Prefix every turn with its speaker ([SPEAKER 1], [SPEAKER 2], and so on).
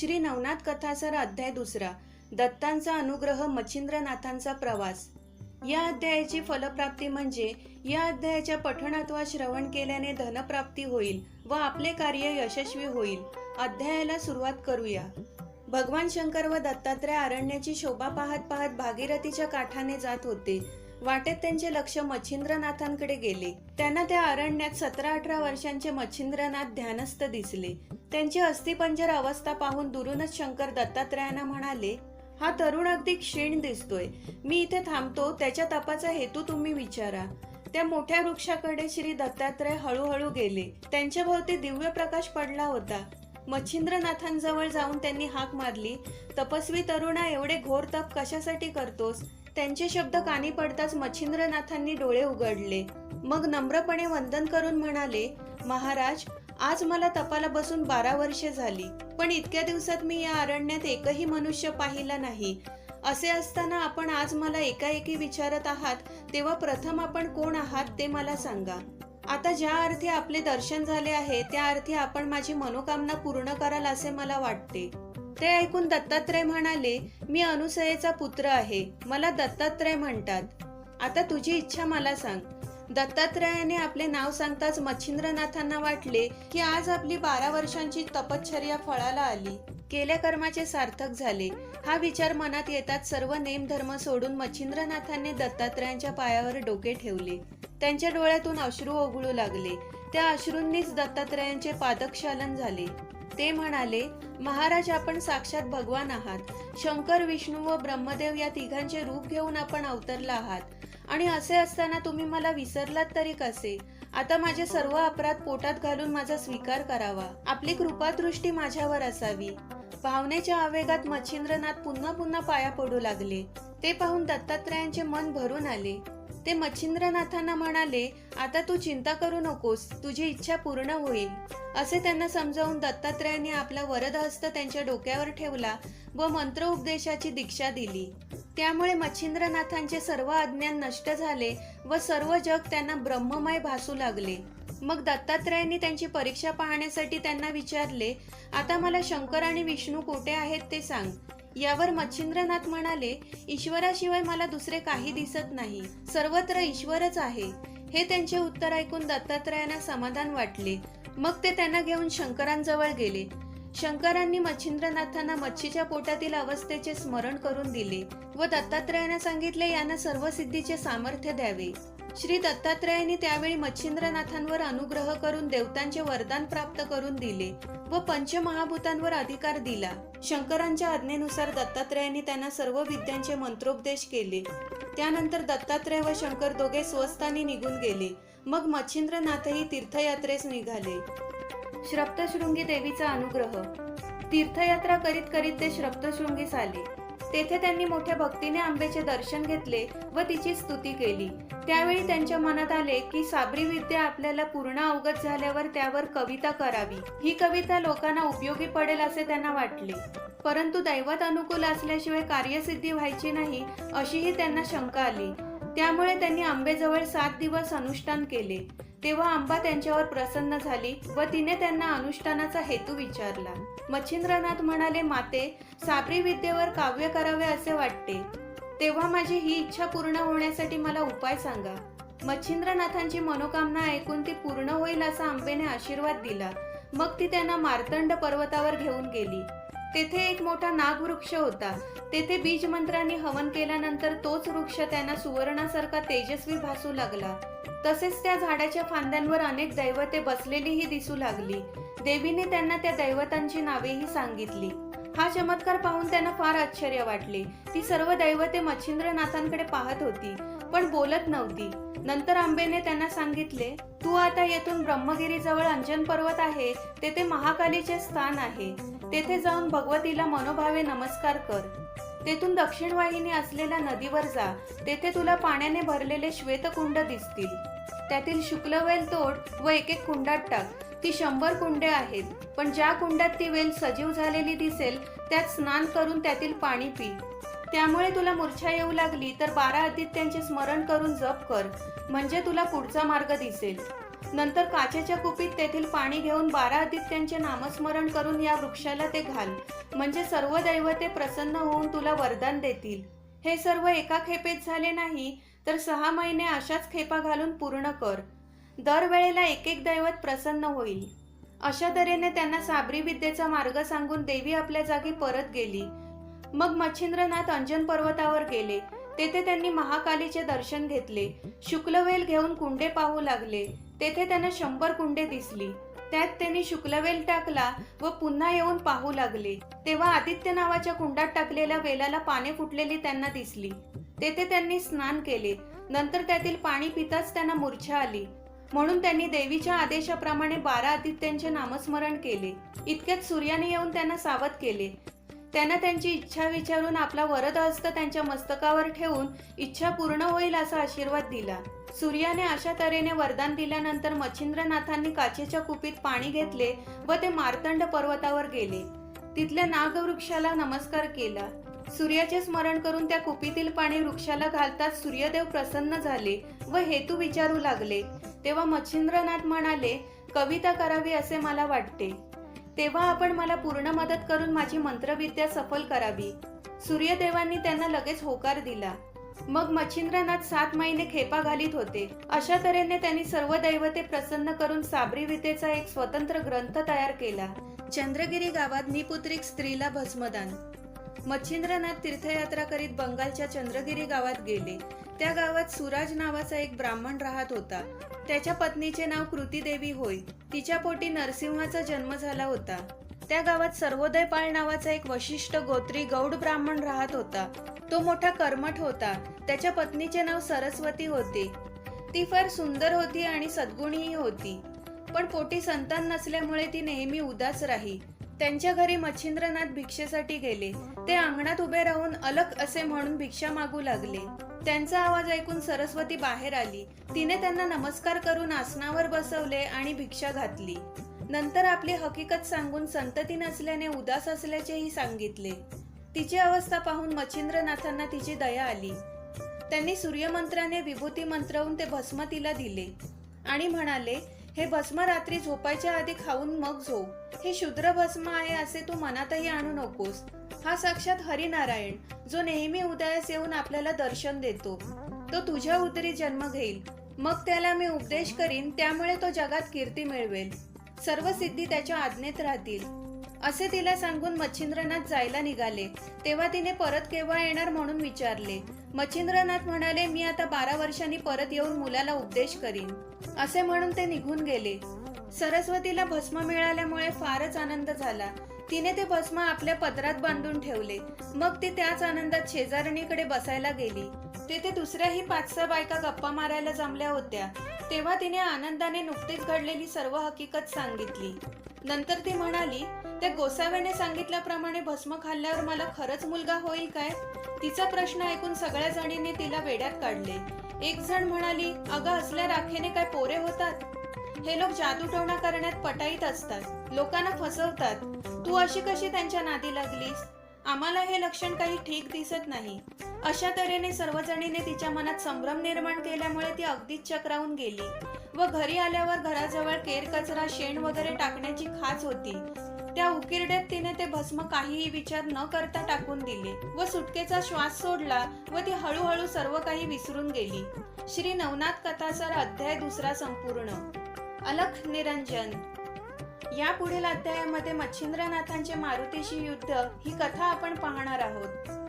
[SPEAKER 1] श्री नवनाथ कथासर अध्याय दुसरा दत्तांचा अनुग्रह मच्छिंद्रनाथांचा प्रवास. या अध्यायाची फलप्राप्ती म्हणजे या अध्यायाच्या पठणात वा श्रवण केल्याने धनप्राप्ती होईल व आपले कार्य यशस्वी होईल. अध्यायाला सुरुवात करूया. भगवान शंकर व दत्तात्रय अरण्याची शोभा पाहत पाहत भागीरथीच्या काठाने जात होते. वाटेत त्यांचे लक्ष मच्छिंद्रनाथांकडे गेले. त्यांना त्या अरण्यात सतरा अठरा वर्षांचे मच्छिंद्रनाथ ध्यानस्थ दिसले. त्यांची अस्थिपंजर अवस्था पाहून दुरूनच शंकर दत्तात्रयांना म्हणाले हा तरुण अगदी क्षीण दिसतोय. मी इथे थांबतो. त्याच्या तपाचा हेतू तुम्ही विचारा. त्या मोठ्या वृक्षाकडे श्री दत्तात्रय हळूहळू गेले. त्यांच्या भोवती दिव्य प्रकाश पडला होता. मच्छिंद्रनाथांजवळ जाऊन त्यांनी हाक मारली तपस्वी तरुणा एवढे घोर तप कशासाठी करतोस? त्यांचे शब्द कानी पडताच मच्छिंद्रनाथांनी डोळे उघडले. मग नम्रपणे वंदन करून म्हणाले महाराज आज मला तपाला बसून बारा वर्षे झाली पण इतक्या दिवसात मी या अरण्यात एकही मनुष्य पाहिला नाही. असे असताना आपण आज मला एकाएकी विचारत आहात तेव्हा प्रथम आपण कोण आहात ते मला सांगा. आता ज्या अर्थी आपले दर्शन झाले आहे त्या अर्थी आपण माझी मनोकामना पूर्ण कराल असे मला वाटते. ते ऐकून दत्तात्रय म्हणाले मी अनुसयेचा पुत्र आहे मला दत्तात्रय म्हणतात. आता तुझी इच्छा मला सांग. दत्तात्रयाने आपले नाव सांगताच मच्छिंद्रनाथांना वाटले की आज आपली बारा वर्षांची तपश्चर्या फळाला आली. केल्या कर्माचे सार्थक झाले. हा विचार मनात येताच सर्व नेमधर्म सोडून मच्छिंद्रनाथांनी दत्तात्रयांच्या पायावर डोके ठेवले. त्यांच्या डोळ्यातून अश्रू ओघळू लागले. त्या अश्रूंनीच दत्तात्रयांचे पादक्षालन झाले. ते म्हणाले महाराज आपण साक्षात भगवान आहात. शंकर विष्णू व ब्रह्मदेव या तिघांचे रूप घेऊन आपण अवतरला आहात. आणि असे असताना तुम्ही मला विसरलात तरी कसे? आता माझे सर्व अपराध पोटात घालून माझा स्वीकार करावा. आपली कृपादृष्टी माझ्यावर असावी. भावनेच्या आवेगात मच्छिंद्रनाथ पुन्हा पुन्हा पाया पडू लागले. ते पाहून दत्तात्रयांचे मन भरून आले. ते मच्छिंद्रनाथांना म्हणाले आता तू चिंता करू नकोस. तुझी इच्छा पूर्ण होईल. असे त्यांना समजावून दत्तात्रयांनी आपला वरदहस्त त्यांच्या डोक्यावर ठेवला व मंत्र उपदेशाची दीक्षा दिली. त्यामुळे मच्छिंद्रनाथांचे सर्व अज्ञान नष्ट झाले व सर्व जग त्यांना ब्रह्ममय भासू लागले. मग दत्तात्रयांनी त्यांची परीक्षा पाहण्यासाठी त्यांना विचारले आता मला शंकर आणि विष्णू कोठे आहेत ते सांग. यावर मच्छिंद्रनाथ म्हणाले ईश्वराशिवाय मला दुसरे काही दिसत नाही. सर्वत्र ईश्वरच आहे. हे त्यांचे उत्तर ऐकून दत्तात्रयांना समाधान वाटले. मग ते त्यांना घेऊन शंकरांजवळ गेले. शंकरांनी मच्छिंद्रनाथांना मच्छीच्या पोटातील अवस्थेचे स्मरण करून दिले व दत्तात्रयांना सांगितले यांना सर्व सिद्धीचे सामर्थ्य द्यावे. श्री दत्तात्रयांनी त्यावेळी मच्छिंद्रनाथांवर अनुग्रह करून देवतांचे वरदान प्राप्त करून दिले व पंचमहाभूतांवर अधिकार दिला. शंकरांच्या आज्ञेनुसार दत्तात्रयांनी त्यांना सर्व विद्यांचे मंत्रोपदेश केले. त्यानंतर दत्तात्रय व शंकर दोघे स्वस्थानी निघून गेले. मग मच्छिंद्रनाथही तीर्थयात्रेस निघाले. श्रप्तशृंगी देवीचा अनुग्रह. तीर्थयात्रा करीत करीत ते श्रप्तशृंगीस आले. तेथे त्यांनी मोठ्या भक्तीने आंबेचे दर्शन घेतले व तिची स्तुती केली. त्यावेळी त्यांच्या मनात आले की साबरी विद्या आपल्याला पूर्ण अवगत झाल्यावर त्यावर कविता करावी. ही कविता लोकांना उपयोगी पडेल असे त्यांना वाटले. परंतु दैवत अनुकूल असल्याशिवाय कार्यसिद्धी व्हायची नाही अशीही त्यांना शंका आली. त्यामुळे त्यांनी आंबेजवळ सात दिवस अनुष्ठान केले. तेव्हा अंबा त्यांच्यावर प्रसन्न झाली व तिने त्यांना अनुष्ठानाचा हेतू विचारला. मच्छिंद्रनाथ म्हणाले माते साबरी विद्येवर काव्य करावे असे वाटते. तेव्हा माझी ही इच्छा पूर्ण होण्यासाठी मला उपाय सांगा. मच्छिंद्रनाथांची मनोकामना ऐकून ती पूर्ण होईल असा आंबेने आशीर्वाद दिला. मग ती त्यांना मार्तंड पर्वतावर घेऊन गेली. तेथे एक मोठा नागवृक्ष होता. तेथे बीज मंत्रांनी हवन केल्यानंतर तोच वृक्ष त्यांना सुवर्णासारखा तेजस्वी भासू लागला. तसेच त्या झाडाच्या फांद्यांवर अनेक दैवते बसलेलीही दिसू लागली. देवीने त्यांना त्या दैवतांची नावेही सांगितली. हा चमत्कार पाहून त्यांना फार आश्चर्य वाटले. ती सर्व दैवते मच्छिंद्रनाथांकडे पाहत होती पण बोलत नव्हती. नंतर आंबेने त्यांना सांगितले तू आता येथून ब्रह्मगिरीजवळ अंजन पर्वत आहे. तेथे महाकालीचे स्थान आहे. तेथे जाऊन भगवतीला मनोभावे नमस्कार कर. तेथून दक्षिण वाहिनी असलेल्या नदीवर जा. तेथे तुला पाण्याने भरलेले श्वेतकुंड दिसतील. त्यातील शुक्लवेल तोड व एक एक कुंडात टाक. ती शंभर कुंडे आहेत पण ज्या कुंडात ती वेल सजीव झालेली दिसेल त्यात स्नान करून त्यातील पाणी पी. त्यामुळे तुला मूर्छा येऊ लागली तर बारा आदित्यांचे स्मरण करून जप कर. म्हणजे तुला पुढचा मार्ग दिसेल. नंतर काचेच्या कुपीत तेथील पाणी घेऊन बारा आदित्यांचे नामस्मरण करून या वृक्षाला ते घाल. म्हणजे सर्व दैवते प्रसन्न होऊन तुला वरदान देतील. हे सर्व एका खेपेत झाले नाही तर सहा महिने अशाच खेपा घालून पूर्ण कर. दरवेळेला एक एक दैवत प्रसन्न होईल. अशा तऱ्हेने त्यांना साबरी विद्येचा मार्ग सांगून देवी आपल्या जागी परत गेली. मग मच्छिंद्रनाथ अंजन पर्वतावर गेले. तेथे त्यांनी महाकालीचे दर्शन घेतले. शुक्लवेल घेऊन कुंडे पाहू लागले. तेथे त्यांना शंभर कुंडे दिसली. त्यात त्यांनी शुक्लवेल टाकला व पुन्हा येऊन पाहू लागले. तेव्हा आदित्य नावाच्या कुंडात टाकलेल्या वेलाला पाने फुटलेली त्यांना दिसली. तेथे त्यांनी स्नान केले. नंतर त्यातील पाणी पिताच त्यांना मूर्छा आली. म्हणून त्यांनी देवीच्या आदेशाप्रमाणे बारा आदित्यांचे नामस्मरण केले. इतक्यात सूर्याने येऊन त्यांना सावध केले. त्यांना त्यांची इच्छा विचारून आपला वरद हस्त त्यांच्या मस्तकावर ठेवून इच्छा पूर्ण होईल असा आशीर्वाद दिला. सूर्याने अशा तऱ्हेने वरदान दिल्यानंतर मच्छिंद्रनाथांनी काचेच्या कुपीत पाणी घेतले व ते मार्तंड पर्वतावर गेले. तिथल्या नागवृक्षाला नमस्कार केला. सूर्याचे स्मरण करून त्या कुपीतील पाणी वृक्षाला घालताच सूर्यदेव प्रसन्न झाले व हेतू विचारू लागले. तेव्हा मच्छिंद्रनाथ म्हणाले कविता करावी असे मला वाटते. तेव्हा आपण मला पूर्ण मदत करून माझी मंत्रविद्या सफल करावी. सूर्यदेवांनी त्यांना लगेच होकार दिला. मग मच्छिंद्रनाथ सात महिने खेपा घालीत होते. अशा तऱ्हेने त्यांनी सर्व दैवते प्रसन्न करून साबरी विद्येचा एक स्वतंत्र ग्रंथ तयार केला. चंद्रगिरी गावात निपुत्रिक स्त्रीला भस्मदान. मच्छिंद्रनाथ तीर्थयात्रा करीत बंगालच्या चंद्रगिरी गावात गेले. त्या गावात सुराज नावाचा एक ब्राह्मण राहत होता. त्याच्या पत्नीचे नाव कृतीदेवी होय. तिच्या पोटी नरसिंहाचा जन्म झाला होता. त्या गावात सर्वोदयपाळ नावाचा एक वशिष्ठ गोत्री गौड ब्राह्मण राहत होता. तो मोठा कर्मठ होता. त्याच्या पत्नीचे नाव सरस्वती होते. ती फार सुंदर होती आणि सद्गुणीही होती. पण पोटी संतान नसल्यामुळे ती नेहमी उदास राही. त्यांच्या घरी मच्छिंद्रनाथ भिक्षेसाठी गेले. ते अंगणात उभे राहून अलक असे म्हणून भिक्षा मागू लागले. त्यांचा आवाज ऐकून सरस्वती बाहेर आली. तिने त्यांना नमस्कार करून आसनावर बसवले आणि भिक्षा घातली. नंतर आपली हकीकत सांगून संतती नसल्याने उदास असल्याचेही सांगितले. तिची अवस्था पाहून मच्छिंद्रनाथांना तिची दया आली. त्यांनी सूर्यमंत्राने विभूती मंत्रवून ते भस्म तिला दिले. आणि म्हणाले हे भस्म रात्री झोपायच्या आधी खाऊन मग झोप हे शुद्र भस्म आहे असे तू मनातही आणू नकोस. हा साक्षात हरिनारायण जो नेहमी उदयास येऊन आपल्याला दर्शन देतो. तो तुझ्या उदरी जन्म घेईल. मग त्याला मी उपदेश करीन त्यामुळे तो जगात कीर्ती मिळवेल. सर्व सिद्धी त्याच्या आज्ञेत राहतील. असे तिला सांगून मच्छिंद्रनाथ जायला निघाले. तेव्हा तिने परत केव्हा येणार म्हणून विचारले. मच्छिंद्रनाथ म्हणाले मी आता बारा वर्षांनी परत येऊन मुलाला उपदेश करीन. असे म्हणून ते निघून गेले. सरस्वतीला भस्म मिळाल्यामुळे फारच आनंद झाला. तिने ते भस्म आपल्या पदरात बांधून ठेवले. मग ती त्याच आनंदात शेजारणीकडे बसायला गेली. तेथे दुसऱ्याही पाच सहा बायका गप्पा मारायला जमल्या होत्या. तेव्हा तिने आनंदाने नुकतीच घडलेली सर्व हकीकत सांगितली. नंतर ती म्हणाली त्या गोसाव्याने सांगितल्याप्रमाणे भस्म खाल्ल्यावर मला खरंच मुलगा होईल काय? तिचा प्रश्न ऐकून सगळ्या जणींनी तिला वेड्यात काढले. एक जण म्हणाली अगं असल्या राखेने काय पोरे होतात? हे लोक जादूटोणा करण्यात पटाईत असतात. लोकांना फसवतात. तू अशी कशी त्यांच्या नादी लागलीस? आम्हाला हे लक्षण काही ठीक दिसत नाही. अशा तऱ्हेने सर्वजणीने तिच्या मनात संभ्रम निर्माण केल्यामुळे ती अगदीच चक्रावून गेली व घरी आल्यावर घराजवळ केर कचरा शेण वगैरे टाकण्याची खाच होती. त्या उकिरड्यात तिने ते भस्म काहीही विचार न करता टाकून दिले व सुटकेचा श्वास सोडला व ती हळूहळू सर्व काही विसरून गेली. श्री नवनाथ कथासर अध्याय दुसरा संपूर्ण. अलख निरंजन. या पुढील अध्यायामध्ये मच्छिंद्रनाथांचे मारुतीशी युद्ध ही कथा आपण पाहणार आहोत.